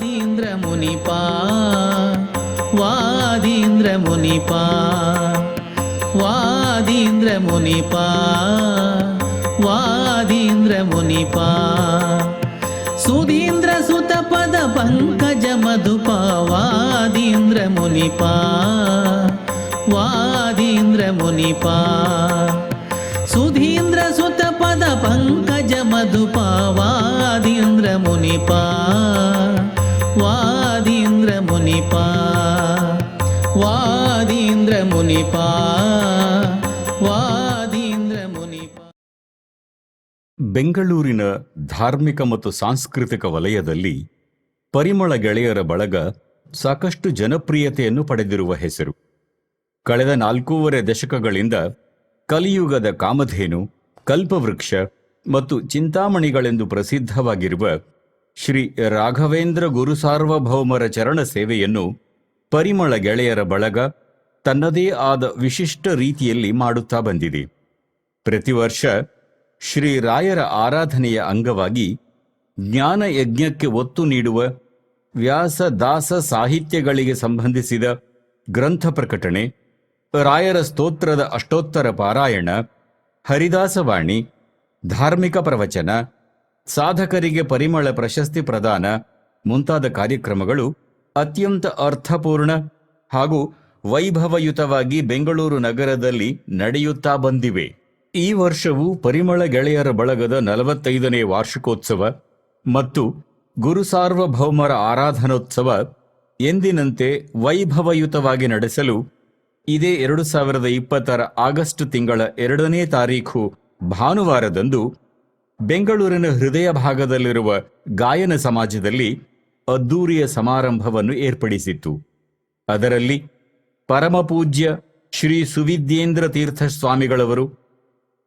ವಾದೀಂದ್ರ ಮುನಿಪಾ ವಾದೀಂದ್ರ ಮುನಿಪಾ ವಾದೀಂದ್ರ ಮುನಿಪಾ ವಾದೀಂದ್ರ ಮುನಿಪಾ ಸುಧೀಂದ್ರ ಸುತ ಪದ ಪಂಕಜ ಮಧುಪ ವಾದೀಂದ್ರ ಮುನಿಪಾ ವಾದೀಂದ್ರ ಮುನಿಪಾ ವಾದೀಂದ್ರ ಮುನಿಪ ವಾದೀಂದ್ರ ಮುನಿಪ ವಾದೀಂದ್ರ ಮುನಿಪ. ಬೆಂಗಳೂರಿನ ಧಾರ್ಮಿಕ ಮತ್ತು ಸಾಂಸ್ಕೃತಿಕ ವಲಯದಲ್ಲಿ ಪರಿಮಳ ಗೆಳೆಯರ ಬಳಗ ಸಾಕಷ್ಟು ಜನಪ್ರಿಯತೆಯನ್ನು ಪಡೆದಿರುವ ಹೆಸರು. ಕಳೆದ ನಾಲ್ಕೂವರೆ ದಶಕಗಳಿಂದ ಕಲಿಯುಗದ ಕಾಮಧೇನು, ಕಲ್ಪವೃಕ್ಷ ಮತ್ತು ಚಿಂತಾಮಣಿಗಳೆಂದು ಪ್ರಸಿದ್ಧವಾಗಿರುವ ಶ್ರೀ ರಾಘವೇಂದ್ರ ಗುರು ಸಾರ್ವಭೌಮರ ಚರಣ ಸೇವೆಯನ್ನು ಪರಿಮಳ ಗೆಳೆಯರ ಬಳಗ ತನ್ನದೇ ಆದ ವಿಶಿಷ್ಟ ರೀತಿಯಲ್ಲಿ ಮಾಡುತ್ತಾ ಬಂದಿದೆ. ಪ್ರತಿ ವರ್ಷ ಶ್ರೀ ರಾಯರ ಆರಾಧನೆಯ ಅಂಗವಾಗಿ ಜ್ಞಾನ ಯಜ್ಞಕ್ಕೆ ಒತ್ತು ನೀಡುವ ವ್ಯಾಸ ದಾಸ ಸಾಹಿತ್ಯಗಳಿಗೆ ಸಂಬಂಧಿಸಿದ ಗ್ರಂಥ ಪ್ರಕಟಣೆ, ರಾಯರ ಸ್ತೋತ್ರದ ಅಷ್ಟೋತ್ತರ ಪಾರಾಯಣ, ಹರಿದಾಸವಾಣಿ, ಧಾರ್ಮಿಕ ಪ್ರವಚನ ಸಾಧಕರಿಗೆ ಪರಿಮಳ ಪ್ರಶಸ್ತಿ ಪ್ರದಾನ ಮುಂತಾದ ಕಾರ್ಯಕ್ರಮಗಳು ಅತ್ಯಂತ ಅರ್ಥಪೂರ್ಣ ಹಾಗೂ ವೈಭವಯುತವಾಗಿ ಬೆಂಗಳೂರು ನಗರದಲ್ಲಿ ನಡೆಯುತ್ತಾ ಬಂದಿವೆ. ಈ ವರ್ಷವು ಪರಿಮಳ ಗೆಳೆಯರ ಬಳಗದ ನಲವತ್ತೈದನೇ ವಾರ್ಷಿಕೋತ್ಸವ ಮತ್ತು ಗುರು ಸಾರ್ವಭೌಮರ ಆರಾಧನೋತ್ಸವ ಎಂದಿನಂತೆ ವೈಭವಯುತವಾಗಿ ನಡೆಸಲು ಇದೇ ಎರಡು ಸಾವಿರದ ಇಪ್ಪತ್ತರ ಆಗಸ್ಟ್ ತಿಂಗಳ ಎರಡನೇ ತಾರೀಖು ಭಾನುವಾರದಂದು ಬೆಂಗಳೂರಿನ ಹೃದಯ ಭಾಗದಲ್ಲಿರುವ ಗಾಯನ ಸಮಾಜದಲ್ಲಿ ಅದ್ದೂರಿಯ ಸಮಾರಂಭವನ್ನು ಏರ್ಪಡಿಸಿತ್ತು. ಅದರಲ್ಲಿ ಪರಮಪೂಜ್ಯ ಶ್ರೀ ಸುವಿದ್ಯೇಂದ್ರ ತೀರ್ಥ ಸ್ವಾಮಿಗಳವರು,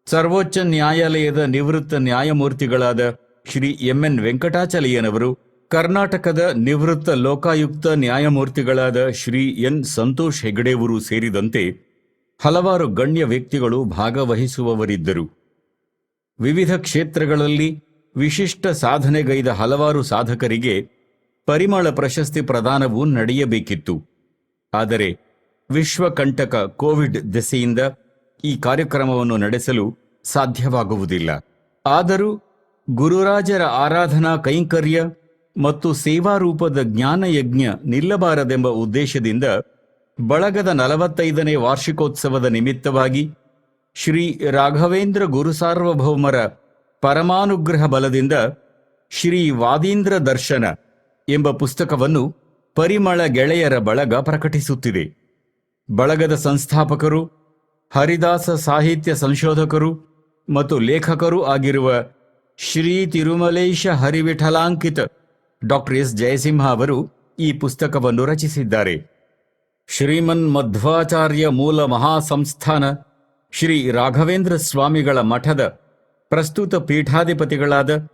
ಸರ್ವೋಚ್ಚ ನ್ಯಾಯಾಲಯದ ನಿವೃತ್ತ ನ್ಯಾಯಮೂರ್ತಿಗಳಾದ ಶ್ರೀ ಎಂಎನ್ ವೆಂಕಟಾಚಲಯ್ಯನವರು, ಕರ್ನಾಟಕದ ನಿವೃತ್ತ ಲೋಕಾಯುಕ್ತ ನ್ಯಾಯಮೂರ್ತಿಗಳಾದ ಶ್ರೀ ಎನ್. ಸಂತೋಷ್ ಹೆಗಡೆಯವರು ಸೇರಿದಂತೆ ಹಲವಾರು ಗಣ್ಯ ವ್ಯಕ್ತಿಗಳು ಭಾಗವಹಿಸುವವರಿದ್ದರು. ವಿವಿಧ ಕ್ಷೇತ್ರಗಳಲ್ಲಿ ವಿಶಿಷ್ಟ ಸಾಧನೆಗೈದ ಹಲವಾರು ಸಾಧಕರಿಗೆ ಪರಿಮಳ ಪ್ರಶಸ್ತಿ ಪ್ರದಾನವು ನಡೆಯಬೇಕಿತ್ತು. ಆದರೆ ವಿಶ್ವಕಂಟಕ ಕೋವಿಡ್ ದೆಸೆಯಿಂದ ಈ ಕಾರ್ಯಕ್ರಮವನ್ನು ನಡೆಸಲು ಸಾಧ್ಯವಾಗುವುದಿಲ್ಲ. ಆದರೂ ಗುರುರಾಜರ ಆರಾಧನಾ ಕೈಂಕರ್ಯ ಮತ್ತು ಸೇವಾರೂಪದ ಜ್ಞಾನಯಜ್ಞ ನಿಲ್ಲಬಾರದೆಂಬ ಉದ್ದೇಶದಿಂದ ಬಳಗದ ನಲವತ್ತೈದನೇ ವಾರ್ಷಿಕೋತ್ಸವದ ನಿಮಿತ್ತವಾಗಿ ಶ್ರೀ ರಾಘವೇಂದ್ರ ಗುರುಸಾರ್ವಭೌಮರ ಪರಮಾನುಗ್ರಹ ಬಲದಿಂದ ಶ್ರೀ ವಾದೀಂದ್ರ ದರ್ಶನ ಎಂಬ ಪುಸ್ತಕವನ್ನು ಪರಿಮಳ ಗೆಳೆಯರ ಬಳಗ ಪ್ರಕಟಿಸುತ್ತಿದೆ. ಬಳಗದ ಸಂಸ್ಥಾಪಕರು, ಹರಿದಾಸ ಸಾಹಿತ್ಯ ಸಂಶೋಧಕರು ಮತ್ತು ಲೇಖಕರೂ ಆಗಿರುವ ಶ್ರೀ ತಿರುಮಲೇಶ ಹರಿವಿಠಲಾಂಕಿತ ಡಾಕ್ಟರ್ ಎಸ್. ಜಯಸಿಂಹ ಅವರು ಈ ಪುಸ್ತಕವನ್ನು ರಚಿಸಿದ್ದಾರೆ. ಶ್ರೀಮನ್ ಮಧ್ವಾಚಾರ್ಯ ಮೂಲ ಮಹಾಸಂಸ್ಥಾನ ಶ್ರೀ ರಾಘವೇಂದ್ರ ಸ್ವಾಮಿಗಳ ಮಠದ ಪ್ರಸ್ತುತ ಪೀಠಾಧಿಪತಿಗಳಾದ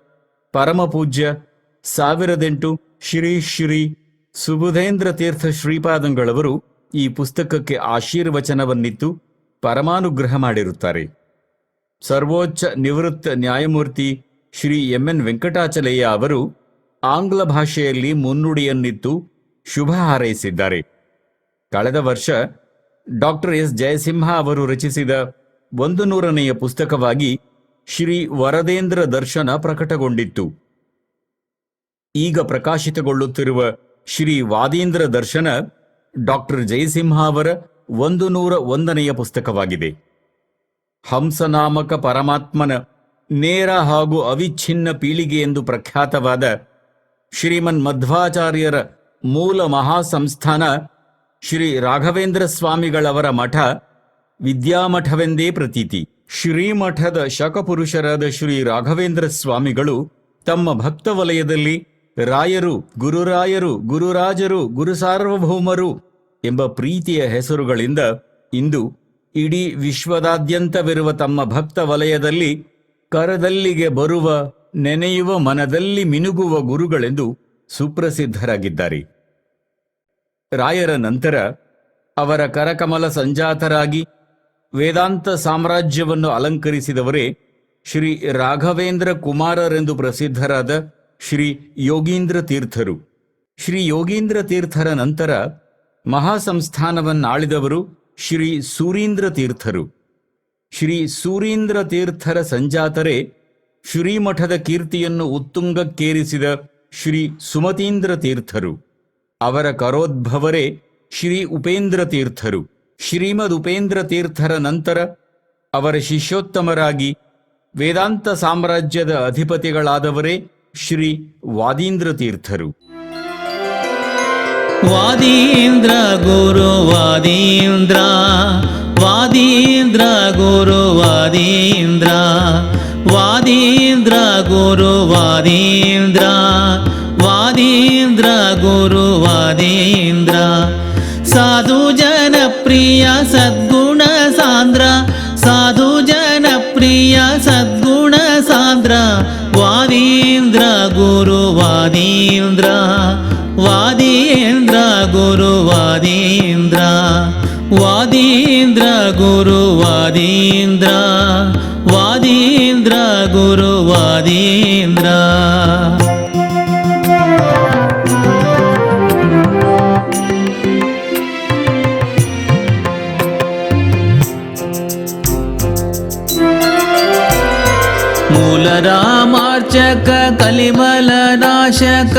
ಪರಮಪೂಜ್ಯ ಸಾವಿರದೆಂಟು ಶ್ರೀ ಶ್ರೀ ಸುಬುಧೇಂದ್ರ ತೀರ್ಥ ಶ್ರೀಪಾದಂಗಳವರು ಈ ಪುಸ್ತಕಕ್ಕೆ ಆಶೀರ್ವಚನವನ್ನಿತ್ತು ಪರಮಾನುಗ್ರಹ ಮಾಡಿರುತ್ತಾರೆ. ಸರ್ವೋಚ್ಚ ನಿವೃತ್ತ ನ್ಯಾಯಮೂರ್ತಿ ಶ್ರೀ ಎಂಎನ್ ವೆಂಕಟಾಚಲಯ್ಯ ಅವರು ಆಂಗ್ಲ ಭಾಷೆಯಲ್ಲಿ ಮುನ್ನುಡಿಯನ್ನಿತ್ತು ಶುಭ ಹಾರೈಸಿದ್ದಾರೆ. ಕಳೆದ ವರ್ಷ ಡಾಕ್ಟರ್ ಎಸ್ ಜಯಸಿಂಹ ಅವರು ರಚಿಸಿದ ಒಂದು ನೂರನೆಯ ಪುಸ್ತಕವಾಗಿ ಶ್ರೀ ವರದೇಂದ್ರ ದರ್ಶನ ಪ್ರಕಟಗೊಂಡಿತ್ತು. ಈಗ ಪ್ರಕಾಶಿತಗೊಳ್ಳುತ್ತಿರುವ ಶ್ರೀ ವಾದೇಂದ್ರ ದರ್ಶನ ಡಾಕ್ಟರ್ ಜಯಸಿಂಹ ಅವರ ಒಂದು ನೂರ ಒಂದನೆಯ ಪುಸ್ತಕವಾಗಿದೆ. ಹಂಸನಾಮಕ ಪರಮಾತ್ಮನ ನೇರ ಹಾಗೂ ಅವಿಚ್ಛಿನ್ನ ಪೀಳಿಗೆ ಎಂದು ಪ್ರಖ್ಯಾತವಾದ ಶ್ರೀಮನ್ ಮಧ್ವಾಚಾರ್ಯರ ಮೂಲ ಮಹಾಸಂಸ್ಥಾನ ಶ್ರೀ ರಾಘವೇಂದ್ರ ಸ್ವಾಮಿಗಳವರ ಮಠ ವಿದ್ಯಾಮಠವೆಂದೇ ಪ್ರತೀತಿ. ಶ್ರೀಮಠದ ಶಕಪುರುಷರಾದ ಶ್ರೀ ರಾಘವೇಂದ್ರ ಸ್ವಾಮಿಗಳು ತಮ್ಮ ಭಕ್ತ ವಲಯದಲ್ಲಿ ರಾಯರು, ಗುರುರಾಯರು, ಗುರುರಾಜರು, ಗುರುಸಾರ್ವಭೌಮರು ಎಂಬ ಪ್ರೀತಿಯ ಹೆಸರುಗಳಿಂದ ಇಂದು ಇಡೀ ವಿಶ್ವದಾದ್ಯಂತವಿರುವ ತಮ್ಮ ಭಕ್ತ ವಲಯದಲ್ಲಿ ಕರದಲ್ಲಿಗೆ ಬರುವ ನೆನೆಯುವ ಮನದಲ್ಲಿ ಮಿನುಗುವ ಗುರುಗಳೆಂದು ಸುಪ್ರಸಿದ್ಧರಾಗಿದ್ದಾರೆ. ರಾಯರ ನಂತರ ಅವರ ಕರಕಮಲ ಸಂಜಾತರಾಗಿ ವೇದಾಂತ ಸಾಮ್ರಾಜ್ಯವನ್ನು ಅಲಂಕರಿಸಿದವರೇ ಶ್ರೀ ರಾಘವೇಂದ್ರ ಕುಮಾರರೆಂದು ಪ್ರಸಿದ್ಧರಾದ ಶ್ರೀ ಯೋಗೀಂದ್ರ ತೀರ್ಥರು. ಶ್ರೀ ಯೋಗೀಂದ್ರ ತೀರ್ಥರ ನಂತರ ಮಹಾಸಂಸ್ಥಾನವನ್ನಾಳಿದವರು ಶ್ರೀ ಸೂರೀಂದ್ರ ತೀರ್ಥರು. ಶ್ರೀ ಸೂರೀಂದ್ರ ತೀರ್ಥರ ಸಂಜಾತರೇ ಶ್ರೀಮಠದ ಕೀರ್ತಿಯನ್ನು ಉತ್ತುಂಗಕ್ಕೇರಿಸಿದ ಶ್ರೀ ಸುಮತೀಂದ್ರ ತೀರ್ಥರು. ಅವರ ಕರೋದ್ಭವರೇ ಶ್ರೀ ಉಪೇಂದ್ರ ತೀರ್ಥರು. ಶ್ರೀಮದ್ ಉಪೇಂದ್ರ ತೀರ್ಥರ ನಂತರ ಅವರ ಶಿಷ್ಯೋತ್ತಮರಾಗಿ ವೇದಾಂತ ಸಾಮ್ರಾಜ್ಯದ ಅಧಿಪತಿಗಳಾದವರೇ ಶ್ರೀ ವಾದೀಂದ್ರ ತೀರ್ಥರು. ವಾದೀಂದ್ರ ಗುರು ವಾದೀಂದ್ರ ವಾದೀಂದ್ರ ಗುರು ವಾದೀಂದ್ರ ವಾದೀಂದ್ರ ಗುರು ವಾದೀಂದ್ರ. ಸದ್ಗುಣ ಸಾಂದ್ರ ಸಾಧು ಜನಪ್ರಿಯ ಸದ್ಗುಣ ಸಾಂದ್ರ ವಾದೀಂದ್ರ ಗುರು ವಾದೀಂದ್ರ ವಾದೀಂದ್ರ ಗುರು ವಾದೀಂದ್ರ ವಾದೀಂದ್ರ ಗುರು ವಾದೀಂದ್ರ ವಾದೀಂದ್ರ ಗುರು ವಾದೀಂದ್ರ ಮೂಲ ರಾಮಾರ್ಚಕ ಕಲಿಮಲ ನಾಶಕ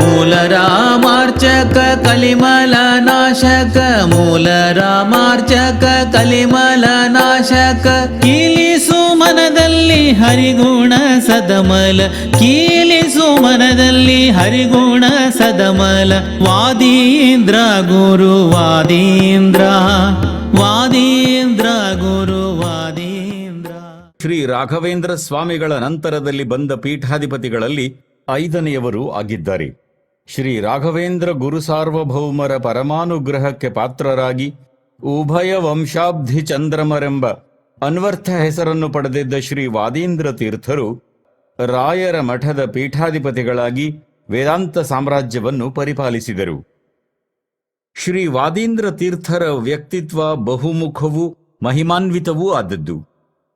ಮೂಲ ರಾಮಾರ್ಚಕ ಕಲಿಮಲ ನಾಶಕ ಮೂಲ ರಾಮಾರ್ಚಕ ಕಲಿಮಲ ನಾಶಕ ಕೀಲಿಸು ಮನದಲ್ಲಿ ಹರಿಗುಣ ಸದಮಲ, ಕೀಲಿಸು ಮನದಲ್ಲಿ ಹರಿಗುಣ ಸದಮಲ. ವಾದೀಂದ್ರ ಗುರು, ವಾದೀಂದ್ರ ವಾದೀಂದ್ರ ಗುರು, ವಾದೀಂದ್ರ. ಶ್ರೀ ರಾಘವೇಂದ್ರ ಸ್ವಾಮಿಗಳ ನಂತರದಲ್ಲಿ ಬಂದ ಪೀಠಾಧಿಪತಿಗಳಲ್ಲಿ ಐದನೆಯವರು ಆಗಿದ್ದಾರೆ. ಶ್ರೀ ರಾಘವೇಂದ್ರ ಗುರು ಸಾರ್ವಭೌಮರ ಪರಮಾನುಗ್ರಹಕ್ಕೆ ಪಾತ್ರರಾಗಿ ಉಭಯ ವಂಶಾಬ್ಧಿ ಚಂದ್ರಮರೆಂಬ ಅನ್ವರ್ಥ ಹೆಸರನ್ನು ಪಡೆದಿದ್ದ ಶ್ರೀ ವಾದೀಂದ್ರ ತೀರ್ಥರು ರಾಯರ ಮಠದ ಪೀಠಾಧಿಪತಿಗಳಾಗಿ ವೇದಾಂತ ಸಾಮ್ರಾಜ್ಯವನ್ನು ಪರಿಪಾಲಿಸಿದರು. ಶ್ರೀ ವಾದೀಂದ್ರ ತೀರ್ಥರ ವ್ಯಕ್ತಿತ್ವ ಬಹುಮುಖವೂ ಮಹಿಮಾನ್ವಿತವೂ ಆದದ್ದು.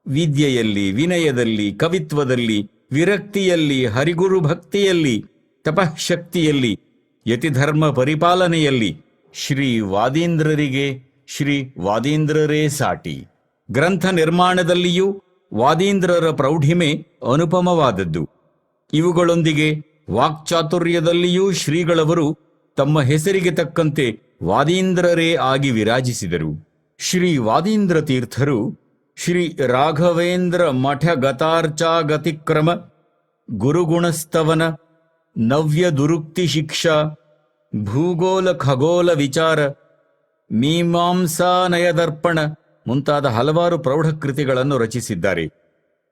ವಿದ್ಯೆಯಲ್ಲಿ, ವಿನಯದಲ್ಲಿ, ಕವಿತ್ವದಲ್ಲಿ, ವಿರಕ್ತಿಯಲ್ಲಿ, ಹರಿಗುರು ಭಕ್ತಿಯಲ್ಲಿ, ತಪಃಶಕ್ತಿಯಲ್ಲಿ, ಯತಿಧರ್ಮ ಪರಿಪಾಲನೆಯಲ್ಲಿ ಶ್ರೀ ವಾದೀಂದ್ರರಿಗೆ ಶ್ರೀ ವಾದೀಂದ್ರರೇ ಸಾಟಿ. ಗ್ರಂಥ ನಿರ್ಮಾಣದಲ್ಲಿಯೂ ವಾದೀಂದ್ರರ ಪ್ರೌಢಿಮೆ ಅನುಪಮವಾದದ್ದು. ಇವುಗಳೊಂದಿಗೆ ವಾಕ್ಚಾತುರ್ಯದಲ್ಲಿಯೂ ಶ್ರೀಗಳವರು ತಮ್ಮ ಹೆಸರಿಗೆ ತಕ್ಕಂತೆ ವಾದೀಂದ್ರರೇ ಆಗಿ ವಿರಾಜಿಸಿದರು. ಶ್ರೀ ವಾದೀಂದ್ರ ತೀರ್ಥರು ಶ್ರೀ ರಾಘವೇಂದ್ರ ಮಠ ಗತಾರ್ಚಾಗತಿಕ್ರಮ ಗುರುಗುಣಸ್ತವನ ನವ್ಯ ದುರುಕ್ತಿ ಶಿಕ್ಷಾ, ಭೂಗೋಲ ಖಗೋಲ ವಿಚಾರ ಮೀಮಾಂಸಾನಯದರ್ಪಣ ಮುಂತಾದ ಹಲವಾರು ಪ್ರೌಢ ಕೃತಿಗಳನ್ನು ರಚಿಸಿದ್ದಾರೆ.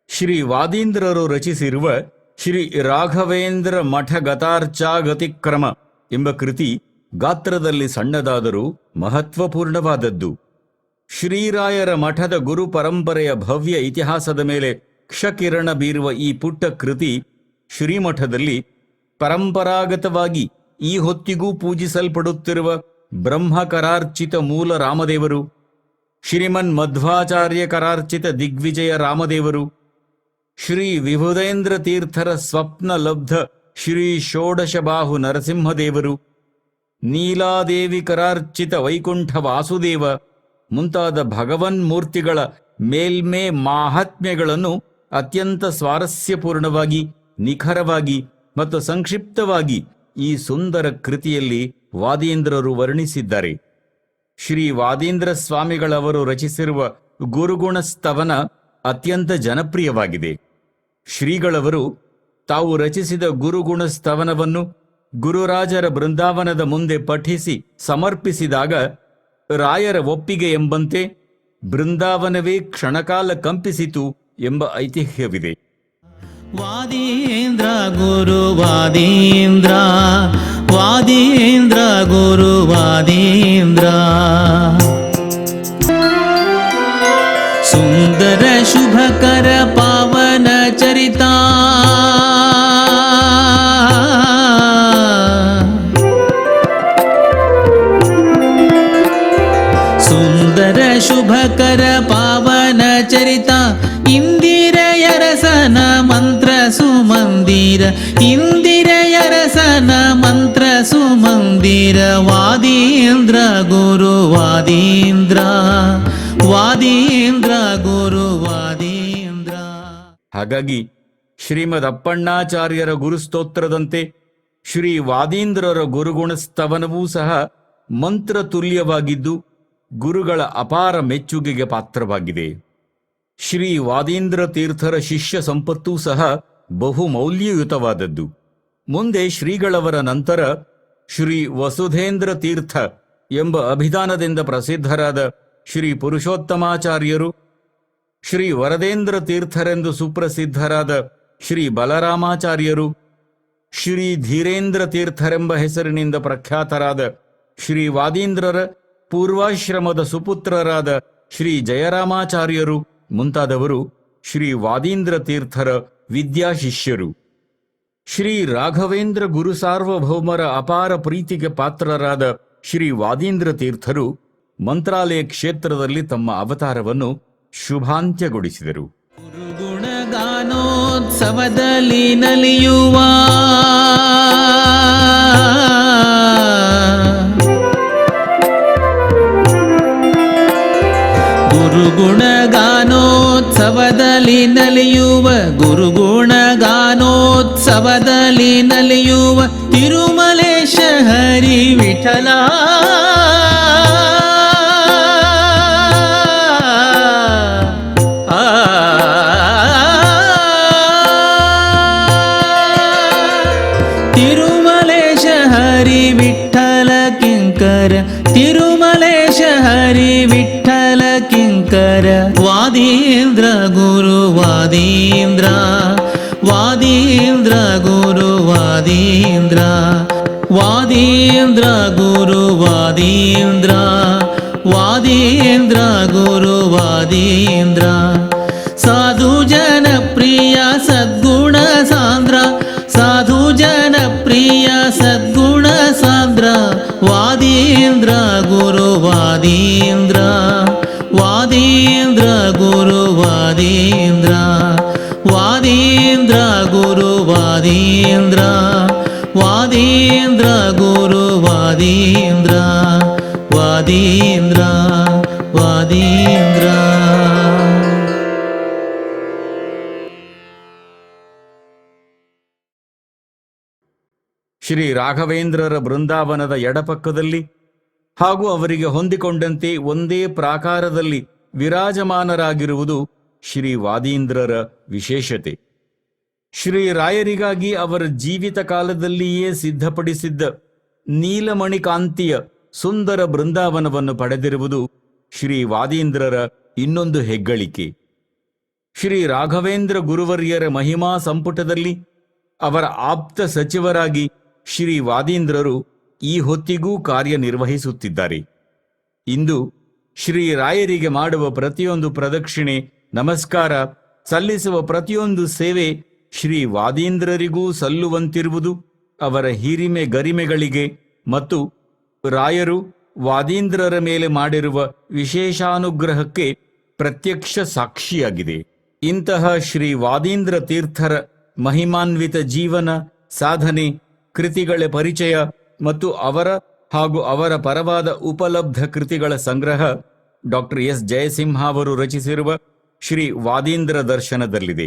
ಶ್ರೀ ವಾದೀಂದ್ರರು ರಚಿಸಿರುವ ಶ್ರೀ ರಾಘವೇಂದ್ರ ಮಠ ಗತಾರ್ಚಾಗತಿಕ್ರಮ ಎಂಬ ಕೃತಿ ಗಾತ್ರದಲ್ಲಿ ಸಣ್ಣದಾದರೂ ಮಹತ್ವಪೂರ್ಣವಾದದ್ದು. ಶ್ರೀರಾಯರ ಮಠದ ಗುರು ಪರಂಪರೆಯ ಭವ್ಯ ಇತಿಹಾಸದ ಮೇಲೆ ಕ್ಷಕಿರಣ ಬೀರುವ ಈ ಪುಟ್ಟ ಕೃತಿ ಶ್ರೀಮಠದಲ್ಲಿ ಪರಂಪರಾಗತವಾಗಿ ಈ ಹೊತ್ತಿಗೂ ಪೂಜಿಸಲ್ಪಡುತ್ತಿರುವ ಬ್ರಹ್ಮಕರಾರ್ಚಿತ ಮೂಲ ರಾಮದೇವರು ಶ್ರೀಮನ್ ಮಧ್ವಾಚಾರ್ಯ ಕರಾರ್ಚಿತ ದಿಗ್ವಿಜಯ ರಾಮದೇವರು, ಶ್ರೀ ವಿಭುದೇಂದ್ರ ತೀರ್ಥರ ಸ್ವಪ್ನ ಲಬ್ಧ ಶ್ರೀ ಷೋಡಶಬಾಹು ನರಸಿಂಹದೇವರು, ನೀಲಾದೇವಿ ಕರಾರ್ಚಿತ ವೈಕುಂಠ ವಾಸುದೇವ ಮುಂತಾದ ಭಗವನ್ಮೂರ್ತಿಗಳ ಮೇಲ್ಮೆ ಮಾಹಾತ್ಮ್ಯಗಳನ್ನು ಅತ್ಯಂತ ಸ್ವಾರಸ್ಯಪೂರ್ಣವಾಗಿ, ನಿಖರವಾಗಿ ಮತ್ತು ಸಂಕ್ಷಿಪ್ತವಾಗಿ ಈ ಸುಂದರ ಕೃತಿಯಲ್ಲಿ ವಾದೀಂದ್ರರು ವರ್ಣಿಸಿದ್ದಾರೆ. ಶ್ರೀ ವಾದೀಂದ್ರ ಸ್ವಾಮಿಗಳವರು ರಚಿಸಿರುವ ಗುರುಗುಣ ಸ್ತವನ ಅತ್ಯಂತ ಜನಪ್ರಿಯವಾಗಿದೆ. ಶ್ರೀಗಳವರು ತಾವು ರಚಿಸಿದ ಗುರುಗುಣ ಸ್ತವನವನ್ನು ಗುರುರಾಜರ ಬೃಂದಾವನದ ಮುಂದೆ ಪಠಿಸಿ ಸಮರ್ಪಿಸಿದಾಗ ರಾಯರ ಒಪ್ಪಿಗೆ ಎಂಬಂತೆ ಬೃಂದಾವನವೇ ಕ್ಷಣಕಾಲ ಕಂಪಿಸಿತು ಎಂಬ ಐತಿಹ್ಯವಿದೆ. ವಾದೀಂದ್ರ ಗುರು ವಾದೀಂದ್ರ वादीन्द्र गुरुवादीन्द्र। सुन्दर शुभकर पावन चरिता। सुन्दर शुभकर पावन चरिता। इन्दिरयरसन मन्त्र सुमन्दिर। इन्द्र ವಾದೀಂದ್ರ ಗುರು ವಾದೀಂದ್ರ ವಾದೀಂದ್ರ ಗುರು ವಾದೀಂದ್ರ. ಹಾಗಾಗಿ ಶ್ರೀಮದ್ ಅಪ್ಪಣ್ಣಾಚಾರ್ಯರ ಗುರುಸ್ತೋತ್ರದಂತೆ ಶ್ರೀ ವಾದೀಂದ್ರರ ಗುರುಗುಣ ಸ್ತವನವೂ ಸಹ ಮಂತ್ರ ತುಲ್ಯವಾಗಿದ್ದು ಗುರುಗಳ ಅಪಾರ ಮೆಚ್ಚುಗೆಗೆ ಪಾತ್ರವಾಗಿದೆ. ಶ್ರೀ ವಾದೀಂದ್ರ ತೀರ್ಥರ ಶಿಷ್ಯ ಸಂಪತ್ತೂ ಸಹ ಬಹು ಮೌಲ್ಯಯುತವಾದದ್ದು ಮುಂದೆ ಶ್ರೀಗಳವರ ನಂತರ ಶ್ರೀ ವಸುಧೇಂದ್ರ ತೀರ್ಥ ಎಂಬ ಅಭಿದಾನದಿಂದ ಪ್ರಸಿದ್ಧರಾದ ಶ್ರೀ ಪುರುಷೋತ್ತಮಾಚಾರ್ಯರು, ಶ್ರೀ ವರದೇಂದ್ರ ತೀರ್ಥರೆಂದು ಸುಪ್ರಸಿದ್ಧರಾದ ಶ್ರೀ ಬಲರಾಮಾಚಾರ್ಯರು, ಶ್ರೀ ಧೀರೇಂದ್ರ ತೀರ್ಥರೆಂಬ ಹೆಸರಿನಿಂದ ಪ್ರಖ್ಯಾತರಾದ ಶ್ರೀ ವಾದೀಂದ್ರರ ಪೂರ್ವಾಶ್ರಮದ ಸುಪುತ್ರರಾದ ಶ್ರೀ ಜಯರಾಮಾಚಾರ್ಯರು, ಮುಂತಾದವರು ಶ್ರೀ ವಾದೀಂದ್ರ ತೀರ್ಥರ ವಿದ್ಯಾಶಿಷ್ಯರು. ಶ್ರೀ ರಾಘವೇಂದ್ರ ಗುರು ಸಾರ್ವಭೌಮರ ಅಪಾರ ಪ್ರೀತಿಗೆ ಪಾತ್ರರಾದ ಶ್ರೀ ವಾದೀಂದ್ರ ತೀರ್ಥರು ಮಂತ್ರಾಲಯ ಕ್ಷೇತ್ರದಲ್ಲಿ ತಮ್ಮ ಅವತಾರವನ್ನು ಶುಭಾಂತ್ಯಗೊಳಿಸಿದರು. ಗುರುಗುಣಗಾನೋತ್ಸವದಲ್ಲಿ ನಲಿಯುವ ಗುರುಗುಣಗಾನೋತ್ಸವದಲ್ಲಿ ನಲಿಯುವ ಗುರುಗುಣಗಾನೋತ್ಸವದಲ್ಲಿ ನಲಿಯುವ ತಿರುಮಲೇಶ ಹರಿ ವಿಠಲ ವಾದೀಂದ್ರ ಗುರು ವಾದೀಂದ್ರ ವಾದೀಂದ್ರ ಗುರು ವಾದೀಂದ್ರ ವಾದೀಂದ್ರ ಗುರು ವಾದೀಂದ್ರ ವಾದೀಂದ್ರ ಗುರು ವಾದೀಂದ್ರ ಸಾಧು ಜನ ಪ್ರಿಯ ಸದ್ಗುಣ ಸಾಂದ್ರ ಸಾಧು ಜನ ಪ್ರಿಯ ಸದ್ಗುಣ ಸಾಂದ್ರ ವಾದೀಂದ್ರ ವಾದೀಂದ್ರ ವಾದೀಂದ್ರ ಗುರು ವಾದೀಂದ್ರ ವಾದೀಂದ್ರ ವಾದೀಂದ್ರ. ಶ್ರೀ ರಾಘವೇಂದ್ರರ ಬೃಂದಾವನದ ಎಡಪಕ್ಕದಲ್ಲಿ ಹಾಗೂ ಅವರಿಗೆ ಹೊಂದಿಕೊಂಡಂತೆ ಒಂದೇ ಪ್ರಾಕಾರದಲ್ಲಿ ವಿರಾಜಮಾನರಾಗಿರುವುದು ಶ್ರೀ ವಾದೀಂದ್ರರ ವಿಶೇಷತೆ. ಶ್ರೀ ರಾಯರಿಗಾಗಿ ಅವರ ಜೀವಿತ ಕಾಲದಲ್ಲಿಯೇ ಸಿದ್ಧಪಡಿಸಿದ್ದ ನೀಲಮಣಿ ಕಾಂತಿಯ ಸುಂದರ ಬೃಂದಾವನವನ್ನು ಪಡೆದಿರುವುದು ಶ್ರೀ ವಾದೀಂದ್ರರ ಇನ್ನೊಂದು ಹೆಗ್ಗಳಿಕೆ. ಶ್ರೀ ರಾಘವೇಂದ್ರ ಗುರುವರ್ಯರ ಮಹಿಮಾ ಸಂಪುಟದಲ್ಲಿ ಅವರ ಆಪ್ತ ಸಚಿವರಾಗಿ ಶ್ರೀ ವಾದೀಂದ್ರರು ಈ ಹೊತ್ತಿಗೂ ಕಾರ್ಯನಿರ್ವಹಿಸುತ್ತಿದ್ದಾರೆ. ಇಂದು ಶ್ರೀ ರಾಯರಿಗೆ ಮಾಡುವ ಪ್ರತಿಯೊಂದು ಪ್ರದಕ್ಷಿಣೆ, ನಮಸ್ಕಾರ, ಸಲ್ಲಿಸುವ ಪ್ರತಿಯೊಂದು ಸೇವೆ ಶ್ರೀ ವಾದೀಂದ್ರರಿಗೂ ಸಲ್ಲುವಂತಿರುವುದು ಅವರ ಹಿರಿಮೆ ಗರಿಮೆಗಳಿಗೆ ಮತ್ತು ರಾಯರು ವಾದೀಂದ್ರರ ಮೇಲೆ ಮಾಡಿರುವ ವಿಶೇಷಾನುಗ್ರಹಕ್ಕೆ ಪ್ರತ್ಯಕ್ಷ ಸಾಕ್ಷಿಯಾಗಿದೆ. ಇಂತಹ ಶ್ರೀ ವಾದೀಂದ್ರ ತೀರ್ಥರ ಮಹಿಮಾನ್ವಿತ ಜೀವನ, ಸಾಧನೆ, ಕೃತಿಗಳ ಪರಿಚಯ ಮತ್ತು ಅವರ ಹಾಗೂ ಅವರ ಪರವಾದ ಉಪಲಬ್ಧ ಕೃತಿಗಳ ಸಂಗ್ರಹ ಡಾಕ್ಟರ್ ಎಸ್. ಜಯಸಿಂಹ ಅವರು ರಚಿಸಿರುವ ಶ್ರೀ ವಾದೀಂದ್ರ ದರ್ಶನದಲ್ಲಿದೆ.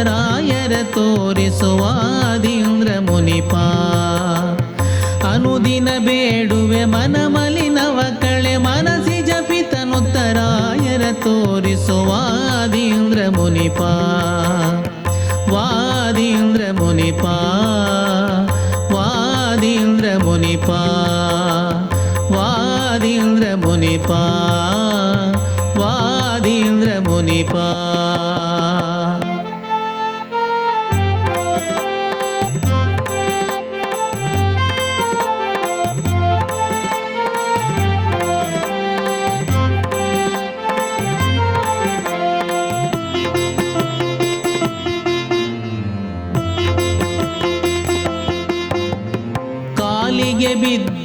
ಜಪಿತನುತ್ತರಾಯರ ತೋರಿಸುವಾದೀಂದ್ರ ಮುನಿಪ. ಅನುದಿನ ಬೇಡುವೆ ಮನ ಮಲಿನವ ಕಳೆ ಮನಸಿ ಜಪಿತನುತ್ತರಾಯರ ತೋರಿಸುವಾದೀಂದ್ರ ಮುನಿಪ. ವಾದೀಂದ್ರ ಮುನಿಪ ವಾದೀಂದ್ರ ಮುನಿಪ ವಾದೀಂದ್ರ ಮುನಿಪ, ವಾದೀಂದ್ರ ಮುನಿಪಾ.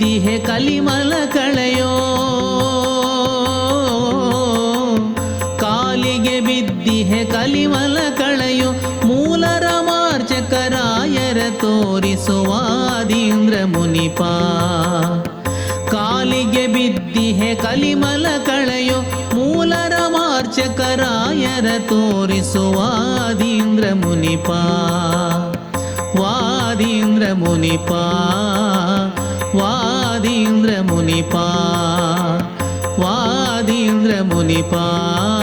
ಬಿದ್ದಿಹೆ ಕಲಿಮಲ ಕಳೆಯೋ. ಕಾಲಿಗೆ ಬಿದ್ದಿಹೆ ಕಲಿಮಲ ಕಳೆಯೋ. ಮೂಲರ ಮಾರ್ಚಕರಾಯರ ತೋರಿಸುವಾದೀಂದ್ರ ಮುನಿಪಾ. ಕಾಲಿಗೆ ಬಿದ್ದಿಹೆ ಕಲಿಮಲ ಕಳೆಯೋ. ಮೂಲರ ಮಾರ್ಚಕರಾಯರ ತೋರಿಸುವಾದೀಂದ್ರ ಮುನಿಪಾ. ವಾದೀಂದ್ರ ಮುನಿಪಾ. ವಾದೀಂದ್ರ ಮುನಿಪಾ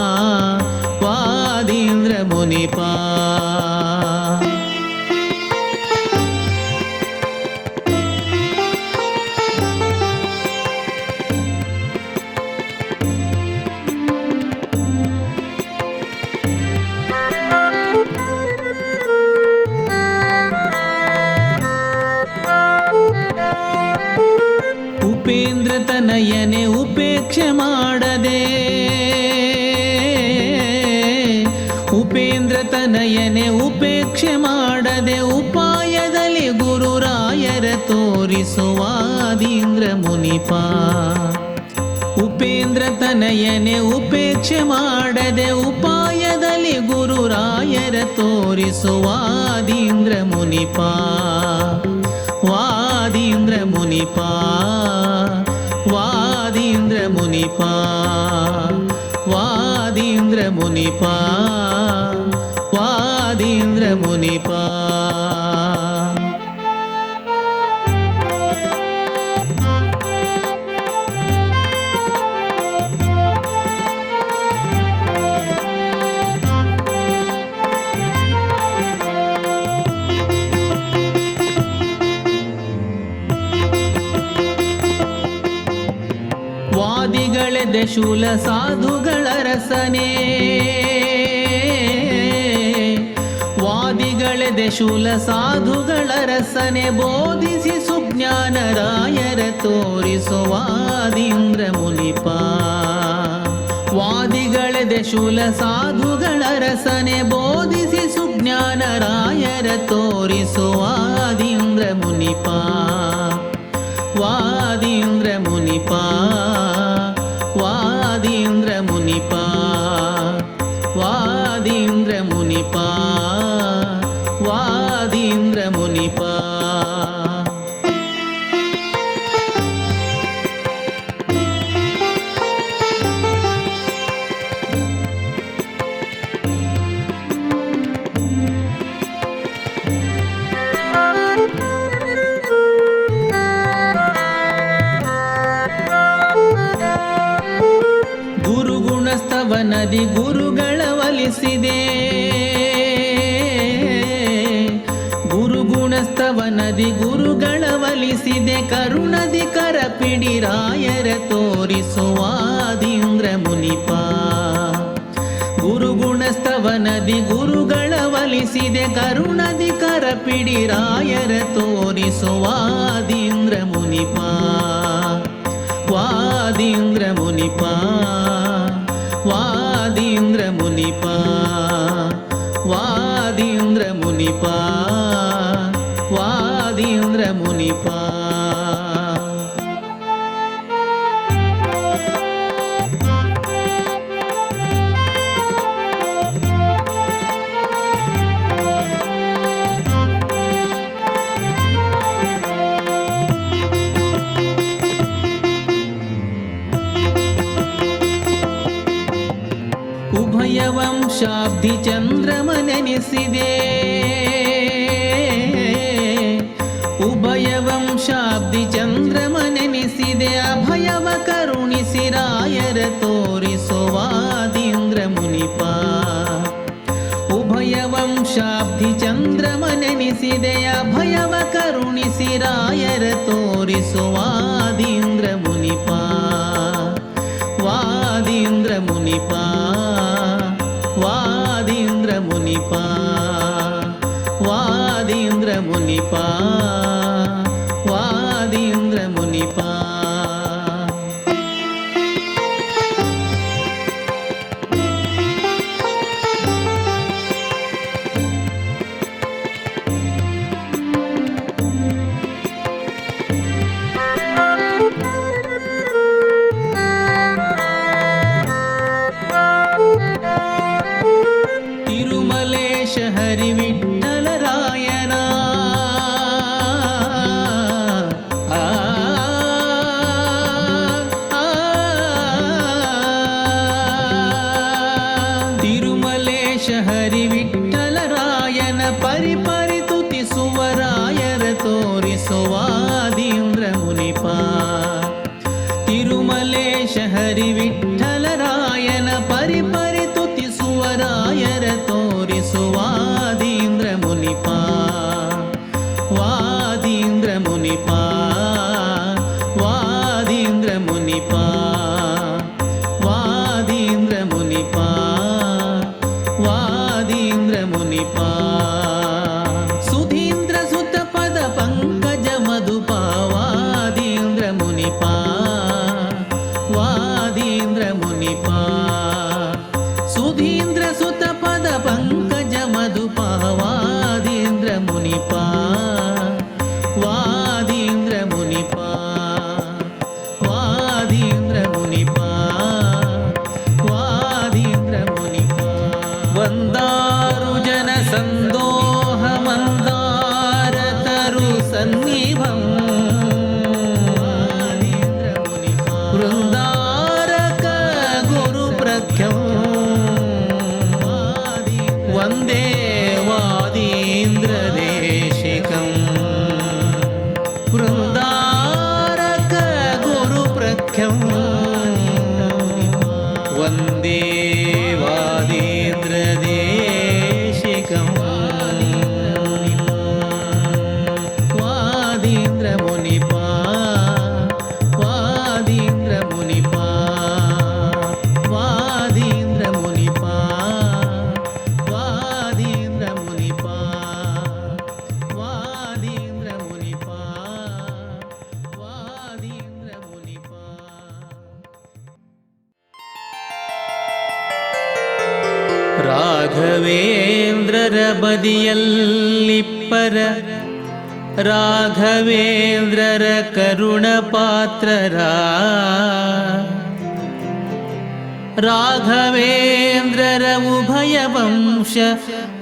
ಉಪೇಂದ್ರ ತನಯನೆ ಉಪೇಕ್ಷೆ ಮಾಡದೆ. ಉಪೇಂದ್ರ ತನಯನೆ ಉಪೇಕ್ಷೆ ಮಾಡದೆ ಉಪಾಯದಲ್ಲಿ ಗುರುರಾಯರ ತೋರಿಸುವಾದೀಂದ್ರ ಮುನಿಪ. ಉಪೇಂದ್ರ ತನಯನೆ ಉಪೇಕ್ಷೆ ಮಾಡದೆ ಉಪಾಯದಲ್ಲಿ ಗುರುರಾಯರ ತೋರಿಸುವಾದೀಂದ್ರ ಮುನಿಪ. ವಾದೀಂದ್ರ ಮುನಿಪಾ. ಮುನಿಪಾ ವಾದೀಂದ್ರ ಮುನಿಪಾ ವಾದೀಂದ್ರ ಮುನಿಪಾ ವಾದಿಗಳೆದೆ ಶೂಲ ಸಾಧುಗಳ ರಸನೆ ವಾದಿಗಳೆದೆ ಶೂಲ ಸಾಧುಗಳ ರಸನೆ ಬೋಧಿಸಿ ಸುಜ್ಞಾನರಾಯರ ತೋರಿಸುವಾದೀಂದ್ರ ಮುನಿಪಾ ವಾದಿಗಳೆದೆ ಶೂಲ ಸಾಧುಗಳ ರಸನೆ ಬೋಧಿಸಿ ಸುಜ್ಞಾನರಾಯರ ತೋರಿಸುವಾದೀಂದ್ರ ಮುನಿಪಾ ವಾದೀಂದ್ರ ಮುನಿಪಾ ವಾದೀಂದ್ರ ಮುನಿಪಾ ಗುರುಗುಣಸ್ತವ ನದಿ ಗುರುಗಳ ಒಲಿಸಿದೆ ನದಿ ಗುರುಗಳ ವಲಿಸಿದೆ ಕರುಣದಿ ಕರಪಿಡಿ ರಾಯರ ತೋರಿಸುವಾದೀಂದ್ರ ಮುನಿಪ. ಗುರುಗುಣಸ್ತವ ನದಿ ಗುರುಗಳ ವಲಿಸಿದೆ ಕರುಣದಿ ಕರಪಿಡಿ ರಾಯರ ತೋರಿಸುವಾದೀಂದ್ರ ಮುನಿಪ. ವಾದೀಂದ್ರ ಮುನಿಪ ವಾದೀಂದ್ರ ಮುನಿಪ ವಾದೀಂದ್ರ ಮುನಿಪ. ವಾದೀಂದ್ರ ಉಭಯ ವಂಶಾಬ್ಧಿ ಚಂದ್ರಮನೆನಿಸಿದೆ ಭಯವ ಕರುಣಿಸಿ ರಾಯರ ತೋರಿಸುವಾದೀಂದ್ರ ಮುನಿಪ. ವಾದೀಂದ್ರ ಮುನಿಪ. ವಾದೀಂದ್ರ ಮುನಿಪ. ವಾದೀಂದ್ರ ಮುನಿಪ.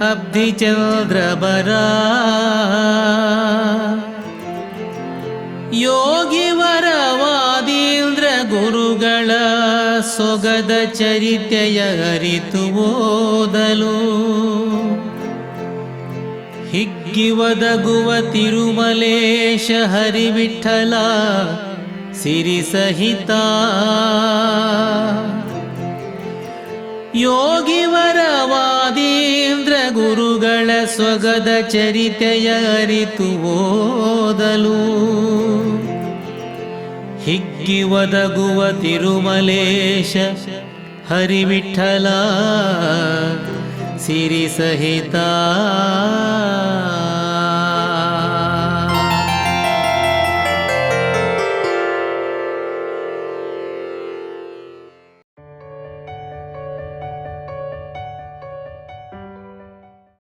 ಅಬ್ಧಿಚಂದ್ರಬರ ಯೋಗಿವರ ವಾದೀಂದ್ರ ಗುರುಗಳ ಸೊಗದ ಚರಿತೆಯ ಅರಿತು ಓದಲು. ಹಿಗ್ಗಿವದಗುವ ತಿರುಮಲೇಶ ಹರಿವಿಠಲ ಸಿರಿ ಯೋಗಿವರ ವಾದೀಂದ್ರ ಗುರುಗಳ ಸ್ವಗದ ಚರಿತೆಯ ಅರಿತು ಓದಲು. ಹಿಗ್ಗಿ ಒದಗುವ ತಿರುಮಲೇಶ ಹರಿವಿಠಲ ಸಿರಿ ಸಹಿತ.